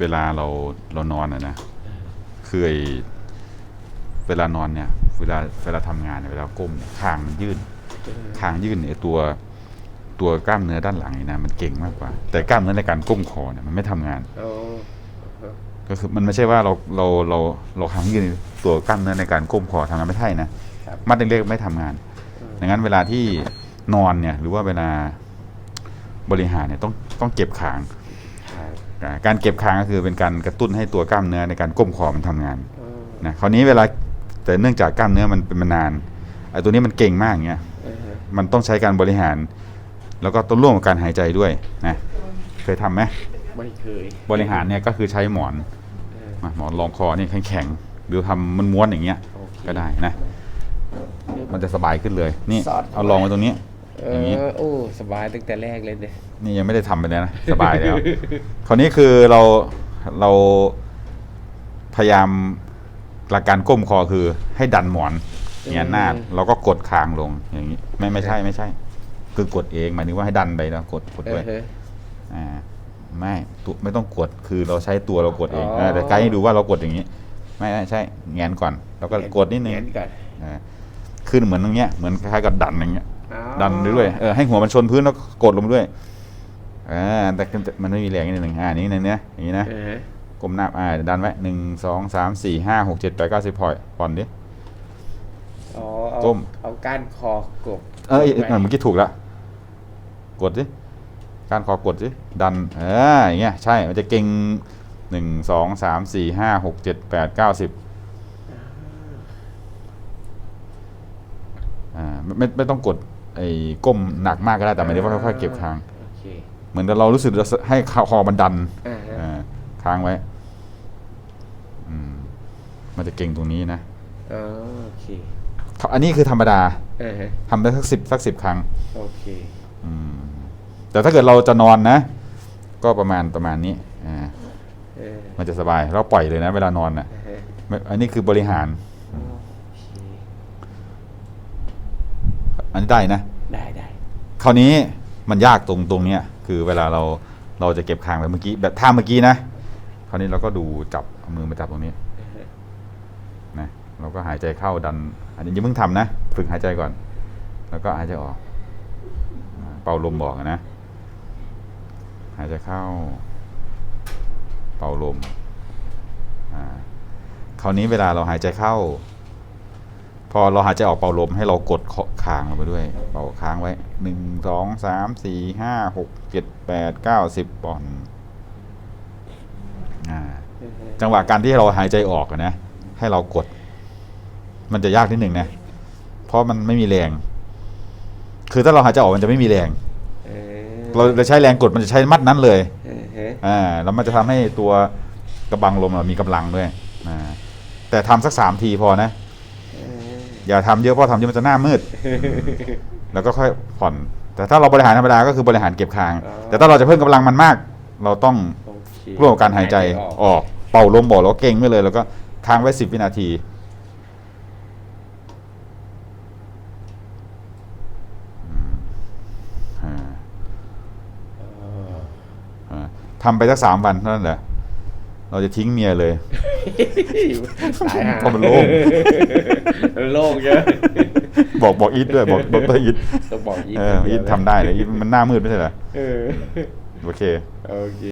เวลาเราเรานอนอะนะคือไอเวลานอนเนี่ย เวลาเวลาทำงานเนี่ยเวลาก้มเนี่ยคางมันยื่นคางยื่นเนี่ยตัวตัวกล้ามเนื้อด้านหลังนี่นะมันเก่งมากกว่า แต่กล้ามเนื้อในการก้มคอเนี่ยมันไม่ทำงานโอ้ก็คือมันไม่ใช่ว่าเราเราเราเราคางยื่นตัวกล้ามเนื้อในการก้มคอทำงานไม่ใช่นะครับมัดเล็กๆไม่ทำงานดังนั้นเวลาที่นอนเนี่ย หรือว่าเวลาบริหารเนี่ยต้องต้องเก็บขางครับอ่า การเก็บคางก็คือเป็นการกระตุ้นให้ตัวกล้ามเนื้อในการก้มคอมันทำงานเออนะคราวนี้เวลาแต่เนื่องจากกล้ามเนื้อมันเป็นมานานไอ้ตัวนี้มันเก่งมากอย่างเงี้ยเออมันต้องใช้การบริหาร แล้วก็ต้องร่วมกับการหายใจด้วยนะเคยทำไหมไม่เคย บริหารเนี่ยก็คือใช้หมอนเออมาหมอนรองคอนี่แข็งๆหรือทำมันม้วนอย่างเงี้ยโอเคก็ได้นะมันจะสบายขึ้นเลย นี่สอดเอาลองไว้ตรงนี้ เออย่างนี้ อโอ้สบายตั้งแต่แรกเลยเนี่ยนี่ยังไม่ได้ทำไปเลยนะ สบายแล้ว คราวนี้คือเราเราพยายามหลักการก้มคอคือ ให้ดันหมอนเงียหน้าเราก็กดคางลงอย่างนี้ไม่ไม่ใช่ไม่ใช่ คือกดเองหมายถึงว่าให้ดันไปแล้วกดกดเอด้วอยเอออ่าไม่ตัวไม่ต้องกดคือเราใช้ตัวเรากดเองอ๋อ เออแต่ไกด์ให้ดูว่าเรากดอย่างนี้ ไม่ไม่ใช่แงนก่อน แล้วก็กดนิดนึงเยก่อน อ่าขึ้นเหมือนตรงเนี้ยเหมือนคล้ายๆกับดันอย่างเงี้ยอ๋อ ดันไปด้วยเออให้หัวมันชนพื้นแล้วก็กดลงไปด้วยอ่าแต่มันไม่มีแรงนิดหนึ่งอ่านี่ในเนี้ยอย่างนี้นะเออก้มหน้าอ่าดันไว้หนึ่งสองสามสี่ห้าหกเจ็ดแปดเก้าสิบพอยผ่อนดิอ๋อเอาก้มเอาก้านคอกบเอ้ยไว้เมื่อกี้ถูกแล้วกดสิการคอกดสิดันเอออย่างเงี้ยใช่มันจะเก่งหนึ่งสองสามสี่ห้าหกเจ็ดแปดเก้าสิบอ่าไม่ไม่ไม่ต้องกด ไอ้ก้มหนักมากก็ได้แต่หมายถึงว่าค่อยๆเก็บคาง โอเคเหมือนกับเรารู้สึกเราให้คอมันดันอ่าฮะอ่าค้างไว้อืมมันจะเก่งตรงนี้นะอ๋อโอเคอันนี้คือธรรมดาเออฮะทำได้สักสิบสักสิบครั้ง โอเคอืมแต่ถ้าเกิดเราจะนอนนะ ก็ประมาณประมาณนี้อ่าเออมันจะสบายเราปล่อยเลยนะ เวลานอนนะอ่าฮะไม่อันนี้คือบริหาร โอเค อันนี้ได้นะ ได้ได้คราวนี้มันยากตรงตรงเนี้ยคือเวลาเราเราจะเก็บคางแบบเมื่อกี้แบบท่าเมื่อกี้นะ คราวนี้เราก็ดูจับเอามือมาจับตรงนี้อ่าฮะนะเราก็หายใจเข้าดัน อันนี้อยังเพิ่งทำนะ ฝึกหายใจก่อน แล้วก็หายใจออกอ่าเป่าลมบอกอะนะ หายใจเข้า เป่าลมอ่าคราวนี้เวลาเราหายใจเข้าพ อเราหายใจออกเป่าลมให้เรากดเคาะคางลงไปด้วย เป่าค้างไว้หนึ่งสองสามสี่ห้าหกเจ็ดแปดเก้าสิบปอนด์อ่าอ่าฮะจังหวะการที่เราหายใจออกอะนะ ให้เรากด มันจะยากนิดหนึ่งนะ เพราะมันไม่มีแรง คือถ้าเราหายใจออกมันจะไม่มีแรงเออเราจะใช้แรงกดมันจะใช้มัดนั้นเลยอ่าฮะอ่าแล้วมันจะทำให้ตัวกระบังลมเรามีกำลังด้วยอ่าแต่ทำสักสามทีพอนะเอ ออย่าทำเยอะเพราะทำเยอะมันจะหน้ามืด แล้วก็ค่อยผ่อน แต่ถ้าเราบริหารธรรมดาก็คือบริหารเก็บคาง แต่ถ้าเราจะเพิ่มกำลังมันมาก เราต้องโอเคร่วมกับการหายใจออก เป่าลมบอกแล้วก็เก่งไว้เลย แล้วก็ค้างไว้สิบวินาทีอืมอ่าเอออ่าทำไปสักสามวันเท่านั้นแหละ เราจะทิ้งเมียเลย ตายห่าเพราะมันโล่ง มันโล่งเยอะบอกบอกอีทด้วยบอกดรอีทต้องบอกอีกเอออีททำได้เลยอีทมันหน้ามืดไม่ใช่เหรอเออโอเค โอเค